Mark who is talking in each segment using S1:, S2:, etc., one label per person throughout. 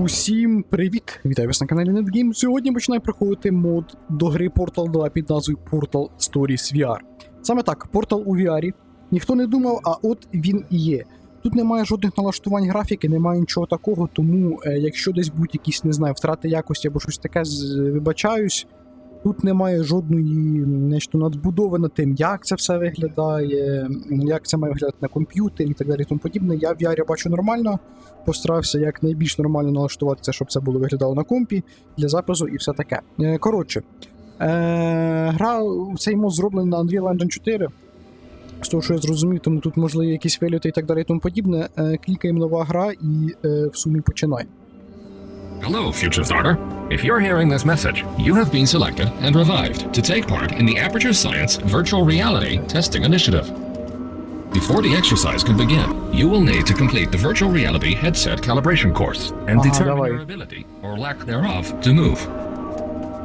S1: Усім привіт! Вітаю вас на каналі NetGame. Сьогодні починає приходити мод до гри Portal 2 під назвою Portal Stories VR. Саме так, Портал у VR. Ніхто не думав, а от він і є. Тут немає жодних налаштувань графіки, немає нічого такого, тому е, якщо десь будь якісь не знаю, втрати якості або щось таке, вибачаюсь. Тут немає жодної нечто, надбудови над тим, як це все виглядає, як це має виглядати на комп'ютері і так далі. тому подібне. Я в VR бачу нормально, постарався як найбільш нормально налаштуватися, щоб це було виглядало на компі для запису і все таке. Е, коротше, е- гра цей мод зроблена на Unreal Engine 4. З того, що я зрозумів, тому тут можливі якісь виліти і так далі. і Тому подібне. Е, клікаємо нова гра і е, в сумі починаємо.
S2: Hello, Future Starter. If you're hearing this message, you have been selected and revived to take part in the Aperture Science Virtual Reality Testing Initiative. Before the exercise can begin, you will need to complete the Virtual Reality Headset Calibration course and determine your ability or lack thereof to move.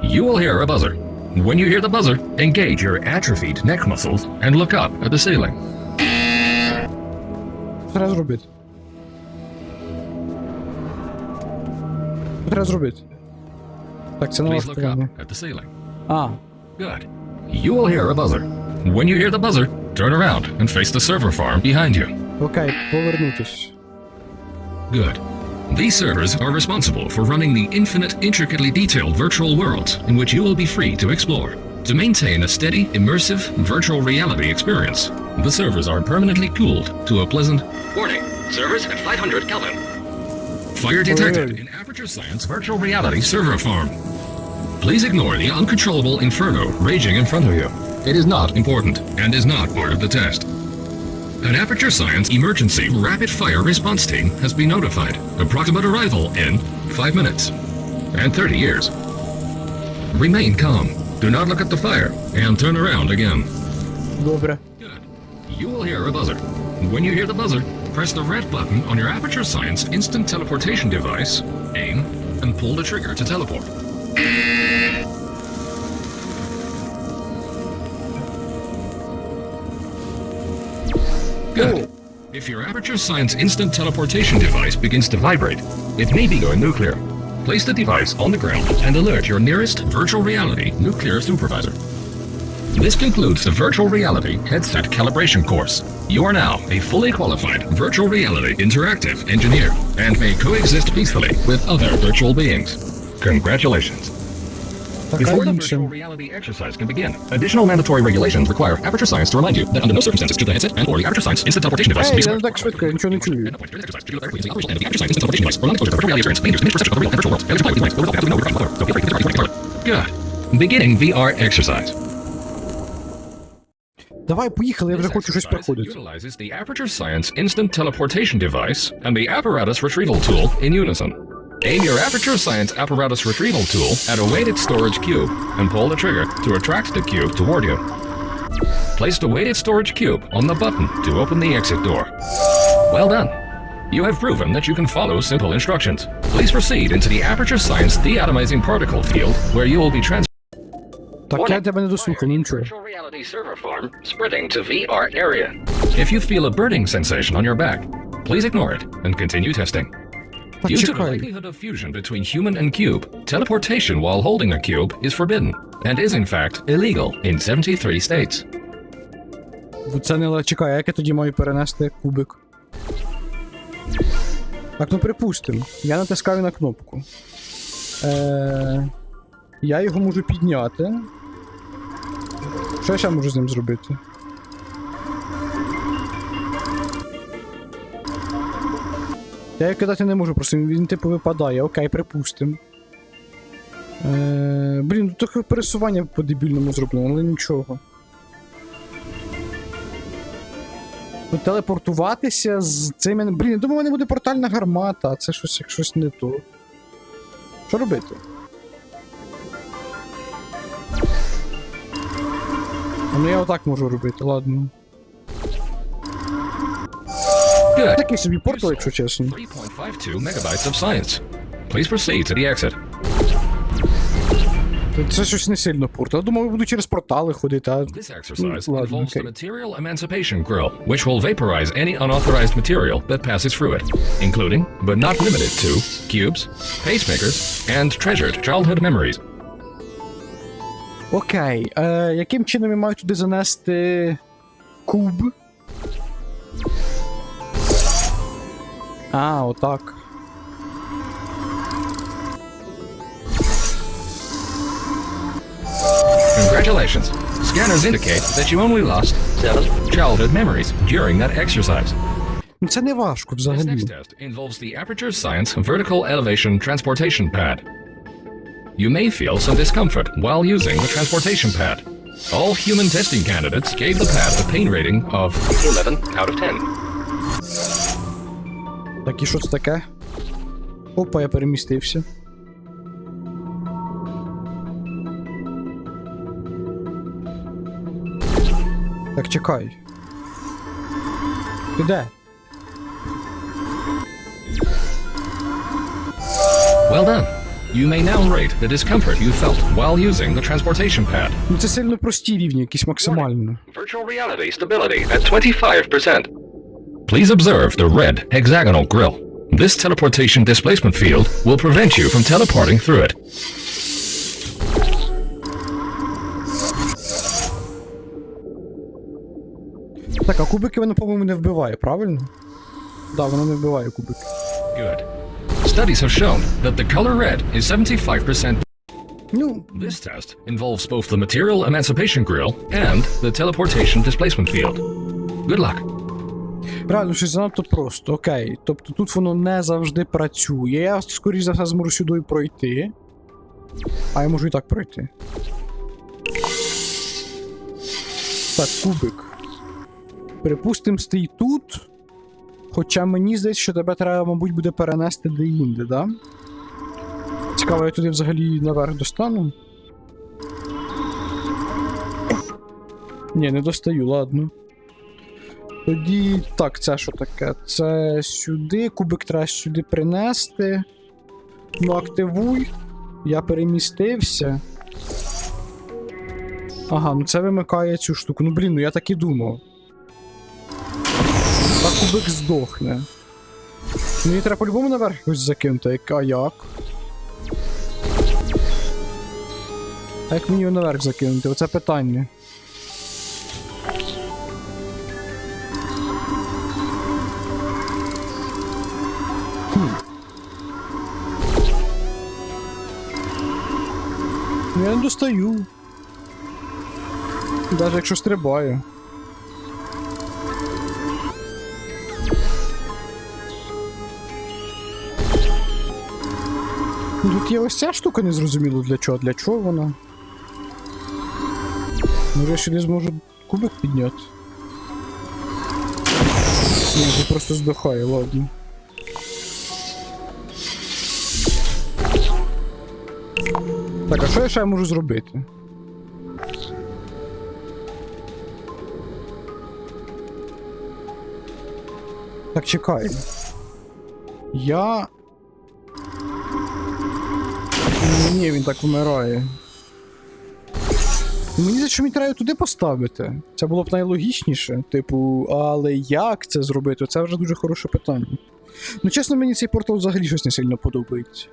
S2: You will hear a buzzer. When you hear the buzzer, engage your atrophied neck muscles and look up at the ceiling.
S1: Teraz
S2: robię. look up at the ceiling.
S1: Ah,
S2: Good. You will hear a buzzer. When you hear the buzzer, turn around and face the server farm behind you.
S1: Окей, повернутись.
S2: Good. These servers are responsible for running the infinite, intricately detailed virtual worlds in which you will be free to explore. To maintain a steady, immersive, virtual reality experience, the servers are permanently cooled to a pleasant warning. Servers at 500 Kelvin. Fire detected. Science Virtual Reality Server Farm. Please ignore the uncontrollable inferno raging in front of you. It is not important and is not part of the test. An Aperture Science Emergency Rapid Fire Response Team has been notified. Approximate arrival in 5 minutes and 30 years. Remain calm. Do not look at the fire and turn around again. Good. You will hear a buzzer. When you hear the buzzer, press the red button on your Aperture Science instant teleportation device aim, and pull the trigger to teleport. Good. If your Aperture Science instant teleportation device begins to vibrate, it may be going nuclear. Place the device on the ground and alert your nearest virtual reality nuclear supervisor. This concludes the virtual reality headset calibration course. You are now a fully qualified virtual reality interactive engineer and may coexist peacefully with other virtual beings. Congratulations. Before the virtual reality exercise can begin, additional mandatory regulations require Aperture Science to remind you that under no circumstances should the headset and or the Aperture Science instant teleportation device
S1: hey,
S2: be
S1: smart. tak szybko, ja niczego nie czuję.
S2: Good. Beginning VR exercise.
S1: Давай поїхали, я вже хочу щось проходити.
S2: utilizes the Aperture Science instant teleportation device and the apparatus retrieval tool in unison. Aim your Aperture Science apparatus retrieval tool at a weighted storage cube and pull the trigger to attract the cube toward you. Place the weighted storage cube on the button to open the exit door. Well done. You have proven that you can follow simple instructions. Please proceed into the Aperture Science deatomizing particle field where you will be transferred
S1: Так я тебе не дослухав, нічого.
S2: If you feel a burning sensation on your back, please ignore it and continue testing. Due to the likelihood of fusion between human and cube, teleportation while holding a cube is forbidden and is in fact illegal in 73 states.
S1: Це не чекай, як я тоді маю перенести кубик? Так, ну припустимо, я натискаю на кнопку. Е, Я його можу підняти. Що я ще можу з ним зробити? Я його кидати не можу, просто він типу випадає, окей, припустимо. Е, Блін, тут таке пересування по дебільному зроблено, але нічого. Телепортуватися з цим. Блін, я думаю, в мене буде портальна гармата, а це щось як щось не то. Що робити? Ну я отак можу робити, ладно.
S2: Good.
S1: Такий собі портал, якщо чесно.
S2: 3.52 Please proceed to the exit.
S1: Це щось не сильно портал. думав, буду через портали ходити, а...
S2: This exercise
S1: Ладно,
S2: involves the material emancipation grill, which will vaporize any unauthorized material that passes through it, including, but not limited to, cubes, pacemakers, and treasured childhood memories.
S1: Окей. Е, Яким чином я маю туди занести куб? А, отак.
S2: Congratulations. Scanners indicate that you only lost childhood memories during that exercise.
S1: це не важко
S2: This next test involves the Aperture Science Vertical Elevation Transportation Pad. You may feel some discomfort while using the transportation pad. All human testing candidates gave the pad a pain rating of 11 out of 10.
S1: Так, і що це таке? Опа, я перемістився. Так, чекай. Куди?
S2: Well done. You may now rate the discomfort you felt while using the transportation pad.
S1: Ну це сильно прості рівні, якісь максимально.
S2: Virtual reality stability at 25%. Please observe the red hexagonal grill. This teleportation displacement field will prevent you from teleporting through it.
S1: Так, а кубики воно, по-моєму, не вбиває, правильно? Да, воно не вбиває кубики.
S2: Good. Studies have shown that the color red is 75%.
S1: No.
S2: This test involves both the material emancipation grill and the teleportation displacement field. Good luck.
S1: Правильно, що занадто просто. Окей. Тобто тут воно не завжди працює. Я, скоріш за все, зможу сюди пройти. А я можу і так пройти. Так, кубик. Припустимо, стій тут. Хоча мені здається, що тебе треба, мабуть, буде перенести де-інде, да? Цікаво, я туди взагалі наверх достану. Ні, не достаю, ладно. Тоді. Так, це що таке? Це сюди, кубик треба сюди принести. Ну, активуй. Я перемістився. Ага, ну це вимикає цю штуку. Ну, блін, ну я так і думав. Та кубик здохне. Мені ну, треба по-любому наверх якось закинути, а як? А як мені його наверх закинути? Оце питання. Хм. Ну, я не достаю. Навіть якщо стрибаю. Тут є ось ця штука не зрозуміло для чого, для чого вона. Може я ще не зможу кубик підняти. Ні, просто здохаю, ладно. Так, а що я ще можу зробити? Так, чекай. Я... Ні, він так вмирає. Мені за що мені треба туди поставити. Це було б найлогічніше. Типу, але як це зробити? Це вже дуже хороше питання. Ну, чесно, мені цей портал взагалі щось не сильно подобається.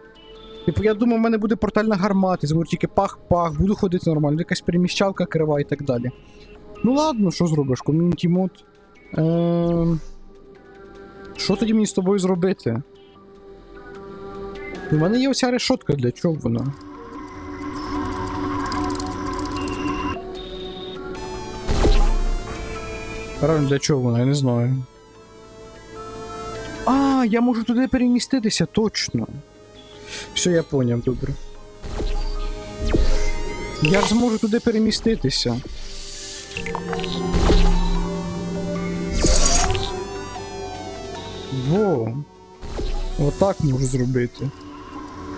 S1: Типу, я думав, в мене буде портальна гармата, буду тільки пах-пах, буду ходити нормально, якась переміщалка крива і так далі. Ну ладно, що зробиш, ком'юніті мод. Ем, що тоді мені з тобою зробити? У мене є оця решетка, для чого вона? Реально для чого вона, я не знаю. А, я можу туди переміститися, точно. Все, я поняв, добре. Я ж зможу туди переміститися. Во. Отак можу зробити.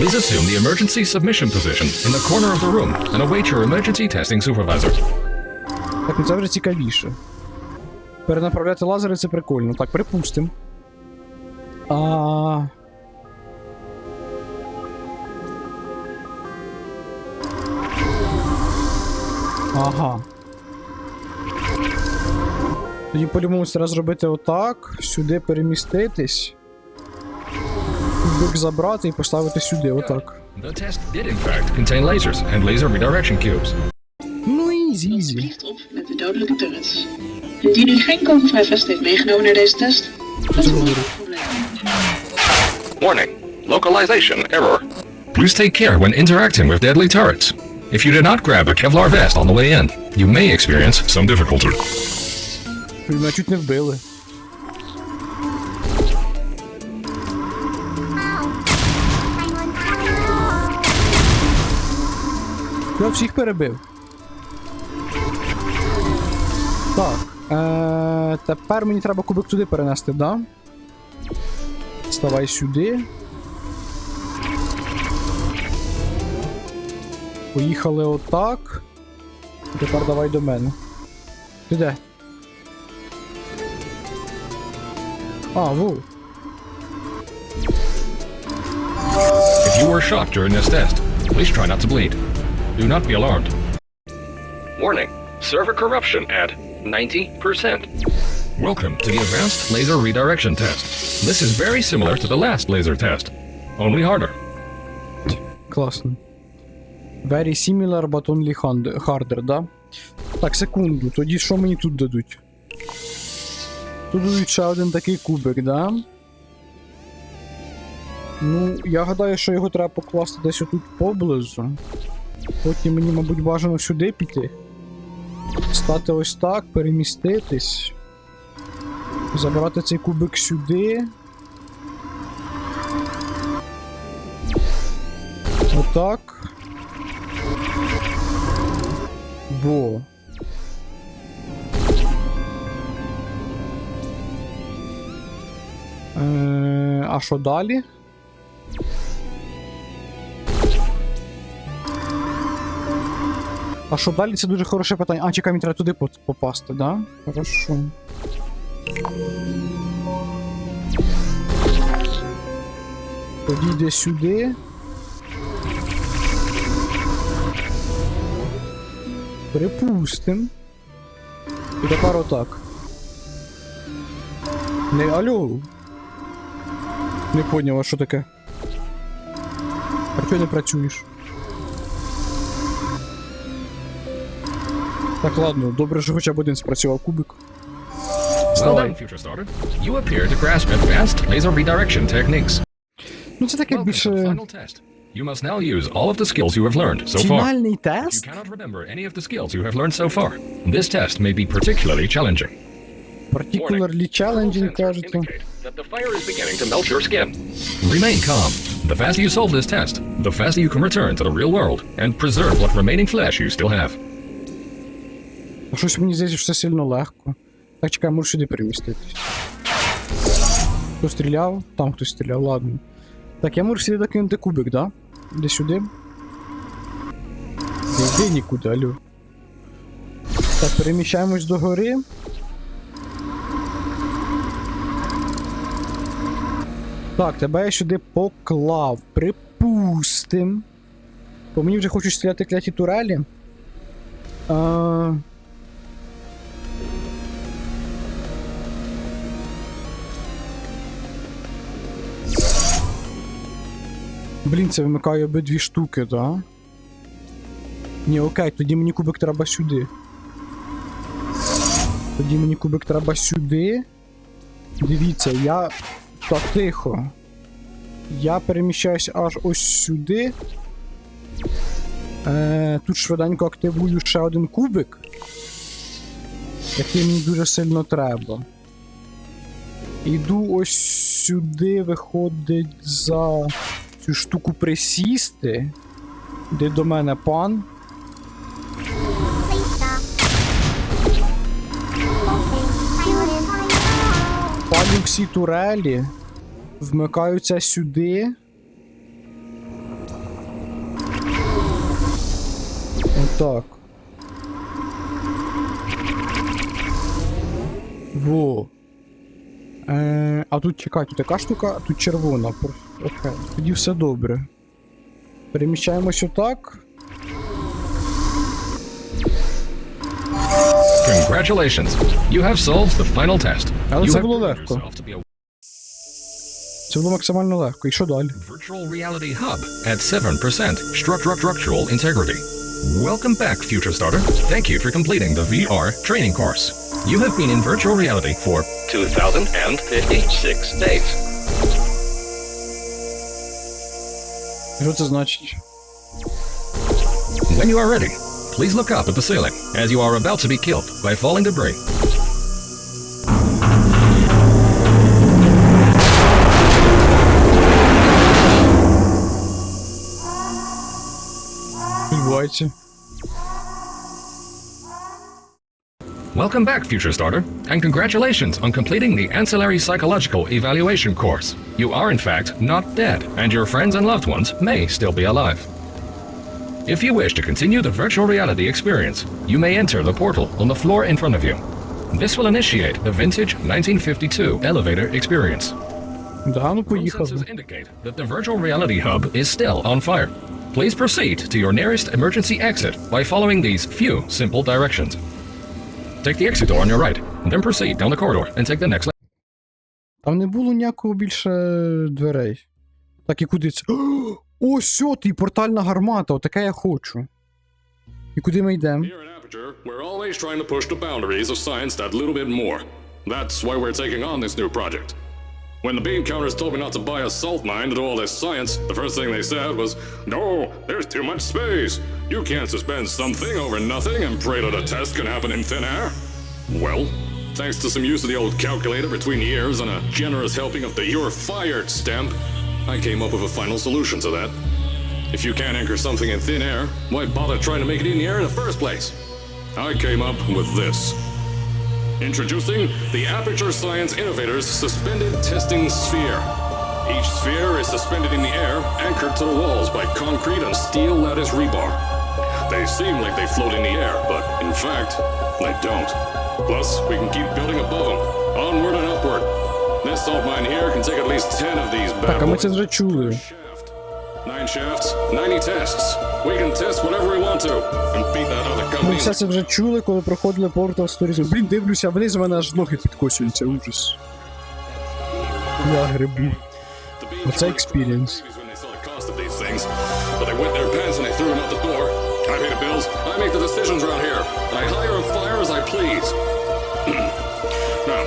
S2: Please assume the emergency submission position in the corner of the room and await your emergency testing supervisor.
S1: Так, ну це вже цікавіше. Перенаправляти лазери це прикольно. Так, припустим. А... Ага. Тоді по-любому треба зробити отак, сюди переміститись. Бік забрати і поставити сюди, отак.
S2: The test did in fact contain lasers and laser redirection cubes.
S1: Ну easy,
S3: easy. op met de dodelijke turrets. Indien u geen kogelvrij vest heeft meegenomen naar deze test, dat
S2: Warning. Localization error. Please take care when interacting with deadly turrets. If you did not grab a Kevlar vest on the way in, you may experience some difficulty.
S1: Мене чуть не вбили. Я всіх перебив. Так. Е Тепер мені треба кубик туди перенести, да? Ставай сюди. Поїхали отак. І Тепер давай до мене. Ти де? А, ву.
S2: If you were shocked during this test, please try not to bleed. Do not be alarmed. Warning, server corruption at 90%. Welcome to the Advanced Laser Redirection Test. This is very similar to the last laser test, only harder.
S1: Класно. Very similar, but only harder, да? Так, секунду, тоді що мені тут дадуть? Тут дадуть ще один такий кубик, да? Ну, я гадаю, що його треба покласти десь отут поблизу. Потім мені, мабуть, бажано сюди піти. Стати ось так, переміститись. Забрати цей кубик сюди. Отак. Бо. Е, А що далі? А що далі? Це дуже хороше питання. А, чекай, мені треба туди попасти, да? Хорошо. Тоді сюди. Припустим. І тепер отак. Не алло. Не поняв, а що таке? А чого не працюєш? Так, ладно, добре, що хоча б один спрацював кубик.
S2: you appear to grasp advanced laser redirection techniques.
S1: Ну це таке більше.
S2: You must now use all of the skills you have learned so far. тест? You cannot remember any of the skills you have learned so far. This test may be particularly challenging.
S1: Particularly challenging,
S2: кажется. That the fire is beginning to melt your skin. Remain calm. The faster you solve this test, the faster you can return to the real world and preserve what remaining flesh you still have.
S1: Щось мені здається, все сильно легко. Так, чекай, можу сюди переміститись. Хто стріляв? Там хтось стріляв, ладно. Так, я можу сюди докинути кубик, да? Десь сюди. Не йди нікуди, алю. Так, переміщаємось до гори. Так, тебе я сюди поклав. Припустим. По мені вже хочуть стріляти кляті турелі. А... Блін, це вимикає обидві штуки, так? Ні, окей, тоді мені кубик треба сюди. Тоді мені кубик треба сюди. Дивіться, я. Та тихо. Я переміщаюсь аж ось сюди. Е, Тут швиденько активую ще один кубик, який мені дуже сильно треба. Іду ось сюди, виходить за цю штуку присісти. Де до мене пан?
S4: Палю
S1: всі турелі. Вмикаються сюди. Отак. Во. Е, А тут чекайте, така штука, а тут червона. Окей, Тоді все добре. Переміщаємось отак.
S2: Congratulations! You have solved the final test.
S1: Але це було легко. Це було максимально легко. І що далі?
S2: Virtual reality hub at 7% structural integrity. Welcome back, Future Starter. Thank you for completing the VR training course. You have been in virtual reality for
S4: 2056 days.
S1: Что это значит?
S2: When you are ready, please look up at the ceiling, as you are about to be killed by falling debris. Welcome back, Future Starter, and congratulations on completing the Ancillary Psychological Evaluation course. You are, in fact, not dead, and your friends and loved ones may still be alive. If you wish to continue the virtual reality experience, you may enter the portal on the floor in front of you. This will initiate the vintage 1952 elevator experience.
S1: Да, ну поїхав.
S2: indicate that the virtual reality hub is still on fire. Please proceed to your nearest emergency exit by following these few simple directions. Take the exit door on your right, then proceed down the corridor and take the next left.
S1: Там не було ніякого більше дверей. Так і кудись. о от ти портальна гармата, отаке я хочу. І куди ми йдемо?
S5: We're always trying to push the boundaries of science that little bit more. That's why we're taking on this new project. When the bean counters told me not to buy a salt mine to do all this science, the first thing they said was, No, there's too much space. You can't suspend something over nothing and pray that a test can happen in thin air. Well, thanks to some use of the old calculator between years and a generous helping of the You're Fired stamp, I came up with a final solution to that. If you can't anchor something in thin air, why bother trying to make it in the air in the first place? I came up with this. Introducing the Aperture Science Innovators Suspended Testing Sphere. Each sphere is suspended in the air, anchored to the walls by concrete and steel lattice rebar. They seem like they float in the air, but in fact, they don't. Plus, we can keep building above them, onward and upward. This salt mine here can take at least 10 of these bad
S1: Так, а ми
S5: Nine shafts, 90 tests. We can test whatever we want to and beat that other company.
S1: Ми все це вже чули, коли проходили Portal Stories. Блін, дивлюся, вони з мене аж ноги підкосюються, ужас. Я грибу.
S5: Оце експіріенс. But they went their pants and they threw them out the door. I pay the bills, I make the decisions around here, and I hire and fire as I please. now,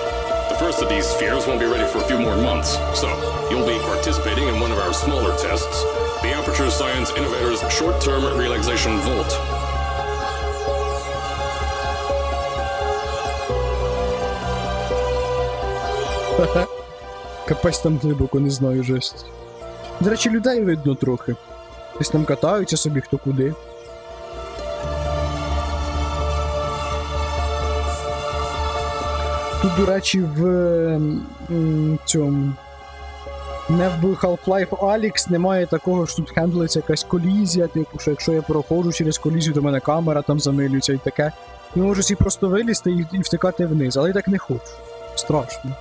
S5: the first of these spheres won't be ready for a few more months, so you'll be participating in one of our smaller tests, the Aperture Science Innovators Short-Term Relaxation Vault.
S1: Капець там глибоко, не знаю жесть. До речі, людей видно трохи. Десь там катаються собі хто куди. Тут, до речі, в ем, цьому. Не в Half-Life Alyx немає такого, що тут хендлиться якась колізія, типу, що якщо я проходжу через колізію, до мене камера там замилюється і таке. Я можу всі просто вилізти і, і втикати вниз, але я так не хочу. Страшно.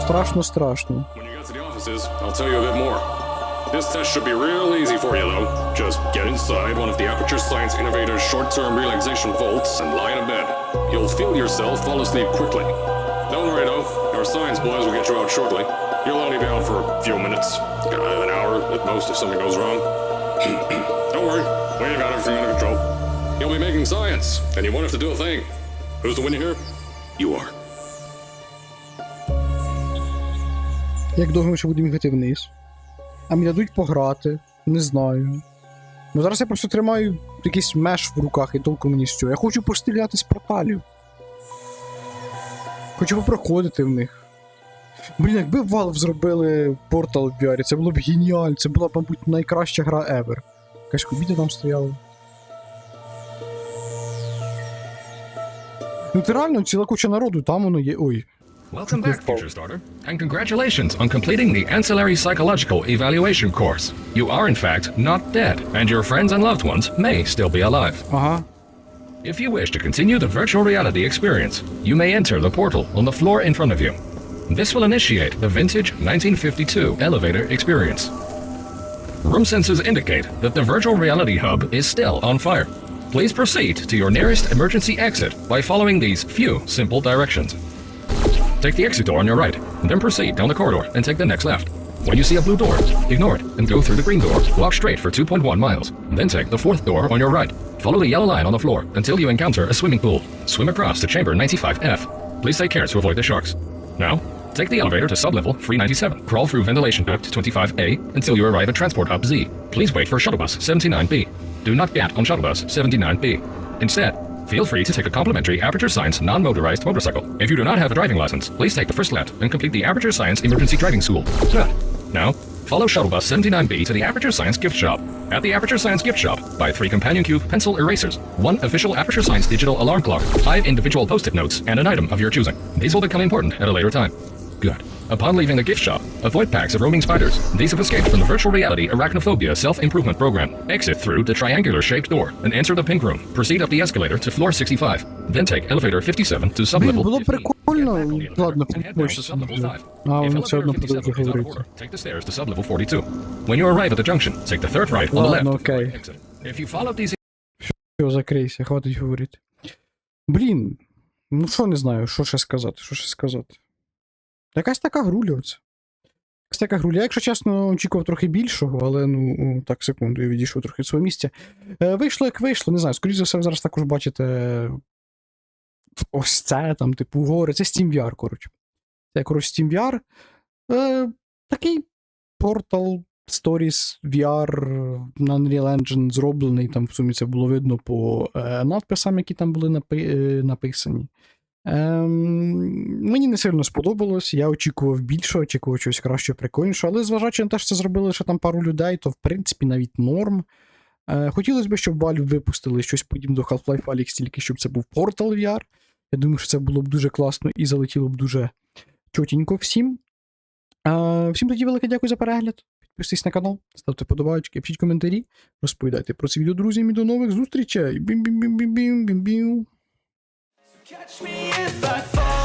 S1: Страшно, страшно.
S5: When you get to the offices, I'll tell you a bit more. This test should be real easy for you though. Just get inside one of the Aperture Science Innovator's short-term relaxation vaults and lie in a bed. You'll feel yourself fall asleep quickly. Don't worry though, our science boys will get you out shortly. You'll only be out for a few minutes, an hour at most if something goes wrong. Don't worry, we've got everything under control. You'll be making science, and you won't have to do a thing. Who's the winner here? You are.
S1: Jak dużo się budujemy а мені дадуть пограти. Не знаю. Ну зараз я просто тримаю якийсь меш в руках і толком мені з цього. Я хочу постріляти з порталів. Хочу попроходити в них. Блін, якби Valve зробили портал в VR, це було б геніально, це була б, мабуть, найкраща гра ever. Якась кубіда там стояли. Ну, ти реально ціла куча народу, там воно є. Ой.
S2: Welcome back, Future Starter, and congratulations on completing the Ancillary Psychological Evaluation course. You are, in fact, not dead, and your friends and loved ones may still be alive.
S1: Uh huh.
S2: If you wish to continue the virtual reality experience, you may enter the portal on the floor in front of you. This will initiate the vintage 1952 elevator experience. Room sensors indicate that the virtual reality hub is still on fire. Please proceed to your nearest emergency exit by following these few simple directions. Take the exit door on your right, and then proceed down the corridor and take the next left. When you see a blue door, ignore it and go through the green door. Walk straight for 2.1 miles, then take the fourth door on your right. Follow the yellow line on the floor until you encounter a swimming pool. Swim across to chamber 95F. Please take care to avoid the sharks. Now, take the elevator to sublevel 397. Crawl through ventilation duct 25A until you arrive at transport hub Z. Please wait for shuttle bus 79B. Do not get on shuttle bus 79B. Instead, feel free to take a complimentary Aperture Science non-motorized motorcycle. If you do not have a driving license, please take the first lap and complete the Aperture Science Emergency Driving School. Now, follow Shuttle Bus 79B to the Aperture Science Gift Shop. At the Aperture Science Gift Shop, buy three companion cube pencil erasers, one official Aperture Science digital alarm clock, five individual post-it notes, and an item of your choosing. These will become important at a later time. Good. Upon leaving the gift shop, avoid packs of roaming spiders. These have escaped from the virtual reality arachnophobia self-improvement program. Exit through the triangular-shaped door and enter the pink room. Proceed up the escalator to floor 65. Then take elevator 57 to sublevel Было
S1: прикольно. Ладно,
S2: больше
S1: А, он все равно
S2: говорить. Take the stairs to sublevel 42. When you arrive at the junction, take the third right on the left.
S1: Ладно,
S2: окей. If you follow these...
S1: Все, закрийся, хватить говорити. Блін, ну що не знаю, що ще сказати, що ще сказати. якась така груля. оце. Якась така груля. Якщо чесно, очікував трохи більшого, але ну, так, секунду, я відійшов трохи від свого місця. Е, вийшло, як вийшло, не знаю. Скоріше за все, ви зараз також бачите. Е, ось це там, типу, гори. Це Steam VR, коротше. Це, коротше, SteamVR. Е, Такий портал. Stories VR на Unreal Engine зроблений, там в сумі це було видно по е, надписам, які там були напи е, написані. Ем, Мені не сильно сподобалось, я очікував більше, очікував чогось краще, прикольніше, але зважаючи на те, що це зробили ще там пару людей, то в принципі навіть норм. Е, Хотілося б, щоб Valve випустили щось подібне до Half-Life Alyx, тільки щоб це був Portal VR. Я думаю, що це було б дуже класно і залетіло б дуже чотенько всім. Е, Всім тоді велике дякую за перегляд. Підписуйтесь на канал, ставте подобаючки, пишіть коментарі, розповідайте про це відео друзям і до нових зустрічей. Бім-бім-бім-бім-бім-бім-бім.
S4: Catch me if I fall.